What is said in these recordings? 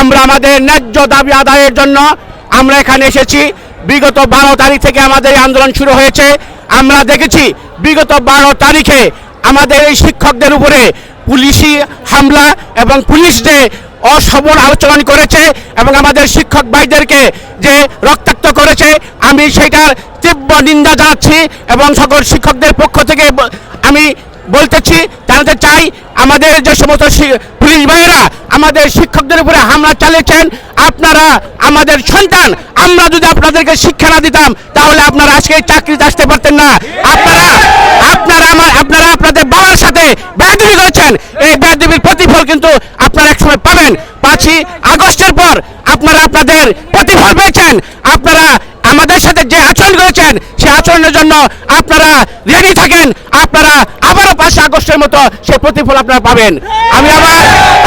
আমরা আমাদের ন্যায্য দাবি আদায়ের জন্য আমরা এখানে এসেছি। বিগত বারো তারিখ থেকে আমাদের আন্দোলন শুরু হয়েছে। আমরা দেখেছি বিগত বারো তারিখে আমাদের এই শিক্ষকদের উপরে পুলিশি হামলা এবং পুলিশ যে অসবল আলোচনা করেছে এবং আমাদের শিক্ষক ভাইদেরকে যে রক্তাক্ত করেছে, আমি সেটার তীব্র নিন্দা জানাচ্ছি এবং সকল শিক্ষকদের পক্ষ থেকে আমি বলতেছি জানাতে চাই, আমাদের যে সমস্ত পুলিশ ভাইয়েরা আমাদের শিক্ষকদের উপরে হামলা চালিয়েছেন, আপনারা, আমাদের সন্তান, আমরা যদি আপনাদেরকে শিক্ষা না দিতাম, তাহলে আপনারা আজকে চাকরিতে আসতে পারতেন না। আপনারা আপনারা আমার, আপনারা আপনাদের বাবার সাথে বেয়াদবি করেছেন। এই বেয়াদবির প্রতিফল কিন্তু আপনারা একসময় পাবেন। পাঁচই আগস্টের পর আপনারা আপনাদের প্রতিফল পেয়েছেন। আপনারা আমাদের সাথে যে আচরণ করেছেন সেই আচরণের জন্য আপনারা রেডি থাকেন। আপনারা পাঁচই আগস্টের মতো সে প্রতিফল আপনারা পাবেন। আমি আবার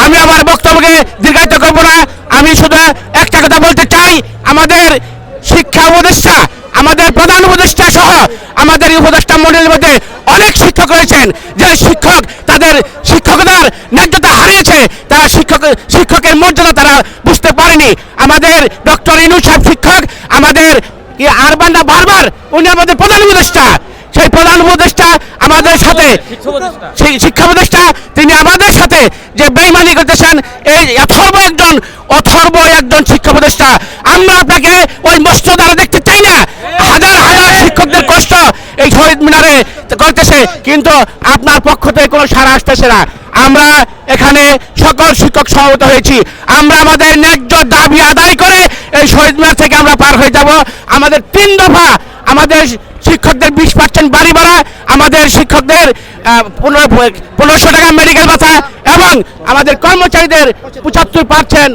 আমি আমার বক্তব্যকে দীর্ঘায়িত করব না। আমি শুধু একটা কথা বলতে চাই। আমাদের শিক্ষা উপদেষ্টা, আমাদের প্রধান উপদেষ্টা সহ আমাদের উপদেষ্টা মন্ডলীর মধ্যে অনেক শিক্ষক রয়েছেন। যে শিক্ষক তাদের শিক্ষকতার ন্যায্যতা হারিয়েছে, তারা শিক্ষক শিক্ষকের মর্যাদা তারা বুঝতে পারেনি। আমাদের ডক্টর ইনু সাহেব শিক্ষক, আমাদের কি আরবানরা বারবার উনি আমাদের প্রধান উপদেষ্টা। সেই প্রধান উপদেষ্টা আমাদের সাথে শিক্ষা উপদেষ্টা তিনি আমাদের সাথে যে বেইমানি করতেছেন এই অথর্ব একজন অথর্ব একজন শিক্ষা উপদেষ্টা আমরা আপনাকে ওই মস্তদারা দেখতে চাই না। হাজার হাজার শিক্ষকদের কষ্ট এই শহীদ মিনারে করতেছে। কিন্তু আপনার পক্ষ থেকে কোনো সারা আসতেছে না। আমরা এখানে সকল শিক্ষক সমবেত হয়েছি। আমরা আমাদের ন্যায্য দাবি আদায় করে এই শহীদ মিনার থেকে আমরা পার হয়ে যাব। আমাদের তিন দফা আমাদের শিক্ষকদের বিশ পার্সেন্ট বাড়ি ভাড়া, আমাদের শিক্ষকদের পনেরোশো টাকা মেডিকেল ভাতা এবং আমাদের কর্মচারীদের পঁচাত্তর পার্সেন্ট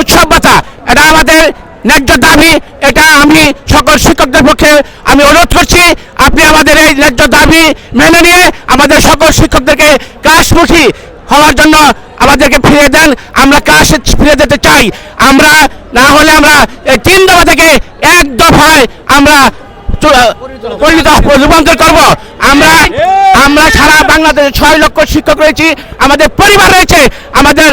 উৎসব ভাতা এটা আমাদের ন্যায্য দাবি, এটা আমি সকল শিক্ষকদের পক্ষে আমি অনুরোধ করছি, আপনি আমাদের এই ন্যায্য দাবি মেনে নিয়ে আমাদের সকল শিক্ষকদেরকে কাশমুখী হওয়ার জন্য আমাদেরকে ফিরে দেন। আমরা কাশে ফিরে যেতে চাই। আমরা না হলে আমরা তিন দফা থেকে এক দফায় আমরা পরিণত রূপান্তর করব। আমরা আমরা সারা বাংলাদেশে ছয় লক্ষ শিক্ষক রয়েছি, আমাদের পরিবার রয়েছে, আমাদের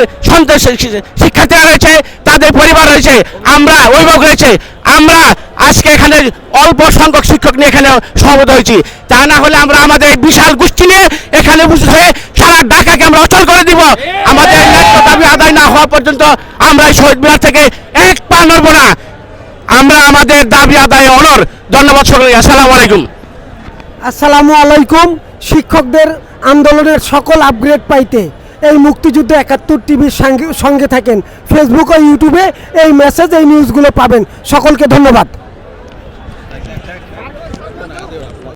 শিক্ষার্থীরা রয়েছে, তাদের পরিবার রয়েছে, আমরা অভিভাবক রয়েছে, আমরা আজকে এখানে অল্প সংখ্যক শিক্ষক নিয়ে এখানে সমবেত হয়েছি। তা না হলে আমরা আমাদের বিশাল গোষ্ঠী নিয়ে এখানে উপস্থিত হয়ে সারা ঢাকাকে আমরা অচল করে দিব। আমাদের দাবি আদায় না হওয়া পর্যন্ত আমরা শহীদ মিনার থেকে এক পা নড়ব না। আমরা আমাদের দাবি আদায়, অনর, ধন্যবাদ সকলে আসসালামু আলাইকুম। আসসালামু আলাইকুম। শিক্ষকদের আন্দোলনের সকল আপগ্রেড পাইতে এই মুক্তিযুদ্ধ একাত্তর টিভির সঙ্গে সঙ্গে থাকেন। ফেসবুক ও ইউটিউবে এই মেসেজ এই নিউজগুলো পাবেন। সকলকে ধন্যবাদ।